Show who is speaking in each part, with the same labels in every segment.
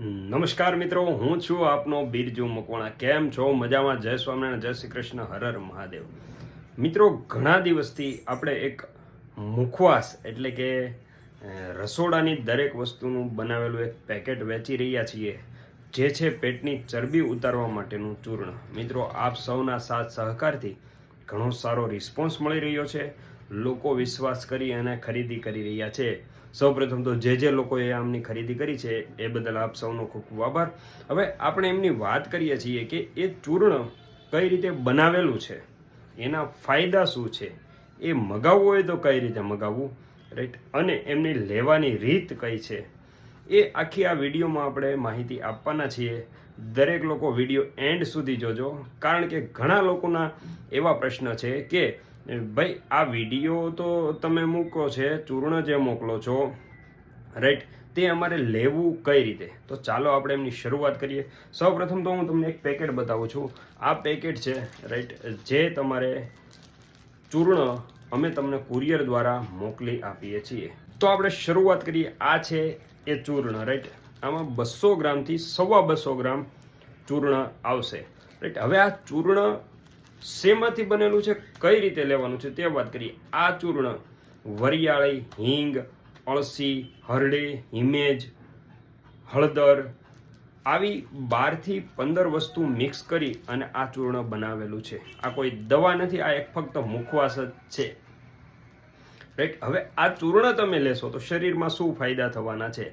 Speaker 1: નમસ્કાર મિત્રો, હું છું આપનો બિરજુ મકવાણા. કેમ છો? મજામાં? જય સ્વામિનારાયણ, જય શ્રી કૃષ્ણ, હર હર મહાદેવ. મિત્રો, ઘણા દિવસથી આપણે એક મુખવાસ એટલે કે રસોડાની દરેક વસ્તુનું બનાવેલું એક પેકેટ વેચી રહ્યા છીએ, જે છે પેટની ચરબી ઉતારવા માટેનું ચૂર્ણ. મિત્રો, આપ સૌના સાથ સહકારથી ઘણો સારો રિસ્પોન્સ મળી રહ્યો છે. લોકો વિશ્વાસ કરી અને ખરીદી કરી રહ્યા છે. સૌપ્રથમ તો જે જે લોકોએ આમની ખરીદી કરી છે, એ બદલ આપ સૌનો ખૂબ ખૂબ આભાર. હવે આપણે એમની વાત કરીએ છીએ કે એ ચૂર્ણ કઈ રીતે બનાવેલું છે? એના ફાયદા શું છે? એ મગાવવું હોય તો કઈ રીતે મગાવવું? રાઈટ અને એમની લેવાની રીત કઈ છે? એ આખી આ વિડીયોમાં આપણે માહિતી આપવાના છીએ. દરેક લોકો વીડિયો એન્ડ સુધી જોજો. કારણ કે ઘણા લોકોના એવા પ્રશ્ન છે કે ભાઈ, આ વીડિયો તો તમે મૂકો છે, ચૂર્ણ જે મોકલો છો રાઈટ તે અમારે લેવું કઈ રીતે? તો ચાલો આપણે એમની શરૂઆત કરીએ. સૌપ્રથમ તો હું તમને એક પેકેટ બતાવું છું. આ પેકેટ છે રાઈટ જે તમારે ચૂર્ણ અમે તમને કુરિયર દ્વારા મોકલી આપીએ છીએ. તો આપણે શરૂઆત કરીએ. આ છે એ ચૂર્ણ રાઈટ આમાં બસો ગ્રામથી સવા બસો ગ્રામ ચૂર્ણ આવશે. રાઈટ હવે આ ચૂર્ણ શેમાંથી બનેલું છે, કઈ રીતે લેવાનું છે તે વાત કરીએ. આ ચૂર્ણ, વરિયાળી, હિંગ, અળસી, હરડે, હિમેજ, હળદર આવી બારથી પંદર વસ્તુ મિક્સ કરી અને આ ચૂર્ણ બનાવેલું છે. આ કોઈ દવા નથી, આ એક ફક્ત મુખવાસ જ છે. રાઈટ હવે આ ચૂર્ણ તમે લેશો તો શરીરમાં શું ફાયદા થવાના છે?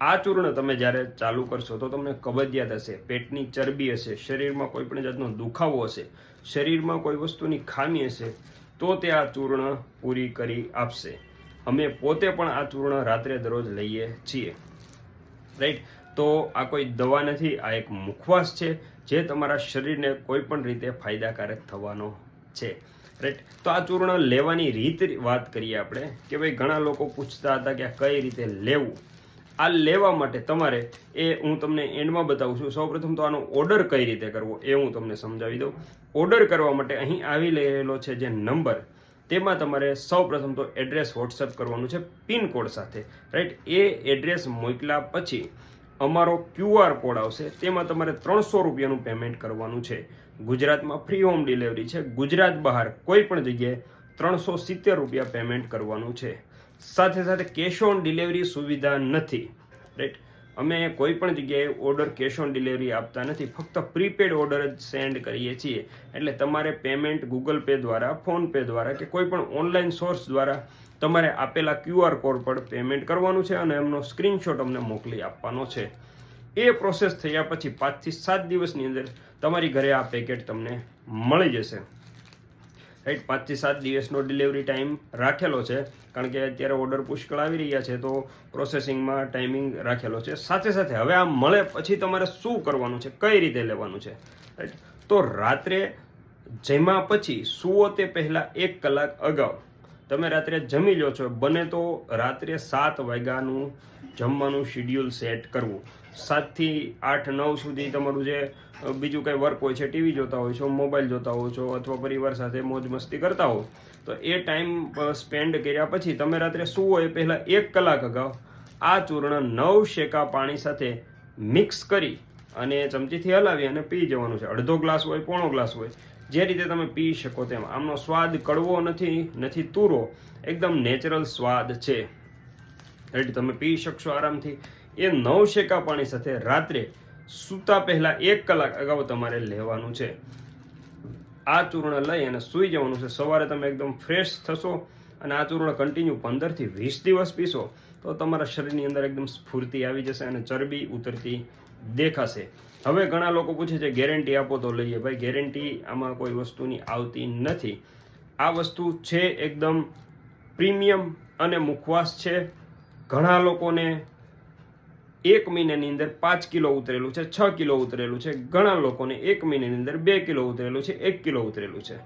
Speaker 1: આ ચૂર્ણ તમે જ્યારે ચાલુ કરશો તો તમને કબજિયાત હશે. પેટની ચરબી હશે, શરીરમાં કોઈ પણ જાતનો દુખાવો હશે, શરીરમાં કોઈ વસ્તુની ખામી હશે, તો તે આ ચૂર્ણ પૂરી કરી આપશે. અમે પોતે પણ આ ચૂર્ણ રાત્રે દરરોજ લઈએ છીએ. રાઈટ તો આ કોઈ દવા નથી, આ એક મુખવાસ છે, જે તમારા શરીરને કોઈ પણ રીતે ફાયદાકારક થવાનો છે. રાઈટ તો આ ચૂર્ણ લેવાની રીત વાત કરીએ આપણે, કે ભાઈ ઘણા લોકો પૂછતા હતા કે કઈ રીતે લેવું? આ લેવા માટે તમારે એ હું તમને એન્ડમાં બતાવું છું. સૌપ્રથમ તો આનો ઓર્ડર કઈ રીતે કરવો એ હું તમને સમજાવી દઉં. ઓર્ડર કરવા માટે અહીં આવી રહેલો છે જે નંબર તેમાં તમારે સૌપ્રથમ તો એડ્રેસ વોટ્સઅપ કરવાનું છે પિનકોડ સાથે રાઈટ એ એડ્રેસ મોકલ્યા પછી અમારો ક્યુઆર કોડ આવશે. તેમાં તમારે ત્રણસો રૂપિયાનું પેમેન્ટ કરવાનું છે. ગુજરાતમાં ફ્રી હોમ ડિલિવરી છે. ગુજરાત બહાર કોઈ પણ જગ્યાએ ત્રણસો સિત્તેર રૂપિયા પેમેન્ટ કરવાનું છે. સાથે સાથે કેશ ઓન ડિલિવરી સુવિધા નથી રાઈટ અમે કોઈ પણ જગ્યાએ ઓર્ડર કેશ ઓન ડિલિવરી આપતા નથી, ફક્ત પ્રીપેડ ઓર્ડર જ સેન્ડ કરીએ છીએ. એટલે તમારે પેમેન્ટ ગૂગલ પે દ્વારા ફોનપે દ્વારા કે કોઈ પણ ઓનલાઈન સોર્સ દ્વારા તમારે આપેલા ક્યુઆર કોડ પર પેમેન્ટ કરવાનું છે અને એમનો સ્ક્રીનશોટ અમને મોકલી આપવાનો છે. એ પ્રોસેસ થયા પછી પાંચથી સાત દિવસની અંદર તમારી ઘરે આ પેકેટ તમને મળી જશે. રાઈટ પાંચથી સાત દિવસનો ડિલિવરી ટાઈમ રાખેલો છે. કારણ કે અત્યારે ઓર્ડર પુષ્કળ આવી રહ્યા છે, તો પ્રોસેસિંગમાં ટાઈમિંગ રાખેલો છે. સાથે સાથે હવે આ મળે પછી તમારે શું કરવાનું છે, કઈ રીતે લેવાનું છે? રાઈટ તો રાત્રે જમ્યા પછી સુવો તે પહેલાં એક કલાક અગાઉ. તમે રાત્રે જમી લો છો, બને તો રાત્રે સાત વાગ્યાનું જમવાનું શિડ્યુલ સેટ કરવું. સાતથી આઠ, નવ સુધી તમારું જે બીજું કંઈ વર્ક હોય છે ટીવી જોતા હોય છો મોબાઈલ જોતા હો છો, અથવા પરિવાર સાથે મોજ મસ્તી કરતા હો, તો એ ટાઈમ સ્પેન્ડ કર્યા પછી તમે રાત્રે સુવો એ પહેલાં એક કલાક અગાઉ આ ચૂર્ણ નવ શેકા પાણી સાથે મિક્સ કરી અને ચમચીથી હલાવી અને પી જવાનું છે. અડધો ગ્લાસ હોય, પોણો ગ્લાસ હોય, જે રીતે તમે પી શકો તેમ. આમનો સ્વાદ કડવો નથી નથી તૂરો, એકદમ નેચરલ સ્વાદ છે. રાઈટ તમે પી શકશો આરામથી. એ નવ શેકા પાણી સાથે રાત્રે સૂતા પહેલા એક કલાક અગાઉ તમારે લેવાનું છે. આ ચૂર્ણ લઈ અને સૂઈ જવાનું છે. સવારે તમે એકદમ ફ્રેશ થશો અને આ ચૂર્ણ કન્ટિન્યુ પંદરથી વીસ દિવસ પીશો, તો તમારા શરીરની અંદર એકદમ સ્ફૂર્તિ આવી જશે અને ચરબી ઉતરતી દેખાશે. હવે ઘણા લોકો પૂછે છે, ગેરંટી આપો તો લઈએ. ભાઈ, ગેરંટી આમાં કોઈ વસ્તુની આવતી નથી. આ વસ્તુ છે એકદમ પ્રીમિયમ અને મુખવાસ છે. ઘણા લોકોને એક મહિનાની અંદર પાંચ કિલો ઉતરેલું છે, છ કિલો ઉતરેલું છે, ઘણા લોકોને એક મહિનાની અંદર બે કિલો ઉતરેલું છે, એક કિલો ઉતરેલું છે.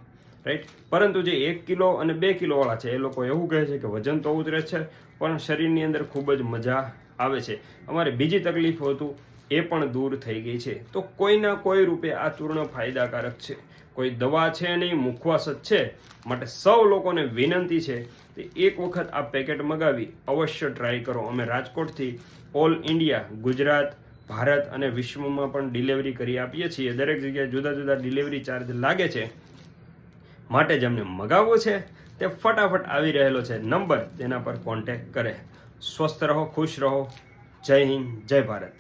Speaker 1: રાઈટ પરંતુ જે એક કિલો અને બે કિલોવાળા છે, એ લોકો એવું કહે છે કે વજન તો ઉતરે છે, પણ શરીરની અંદર ખૂબ જ મજા આવે છે. અમારે બીજી તકલીફ હતું એ પણ દૂર થઈ ગઈ છે. તો કોઈના કોઈ રૂપે આ ચૂર્ણ ફાયદાકારક છે. કોઈ દવા છે નહીં, મુખવાસ છે. માટે સૌ લોકોને વિનંતી છે તે એક વખત આ પેકેટ મગાવી, અવશ્ય ટ્રાય કરો. અમે રાજકોટથી ઓલ ઇન્ડિયા, ગુજરાત, ભારત અને વિશ્વમાં પણ ડિલિવરી કરી આપીએ છીએ. દરેક જગ્યાએ જુદા જુદા ડિલિવરી ચાર્જ લાગે છે. માટે જેમને મગાવવો છે, તે ફટાફટ આવી રહેલો છે. નંબર તેના પર કોન્ટેક્ટ કરે. સ્વસ્થ રહો, ખુશ રહો. જય હિન્દ, જય ભારત.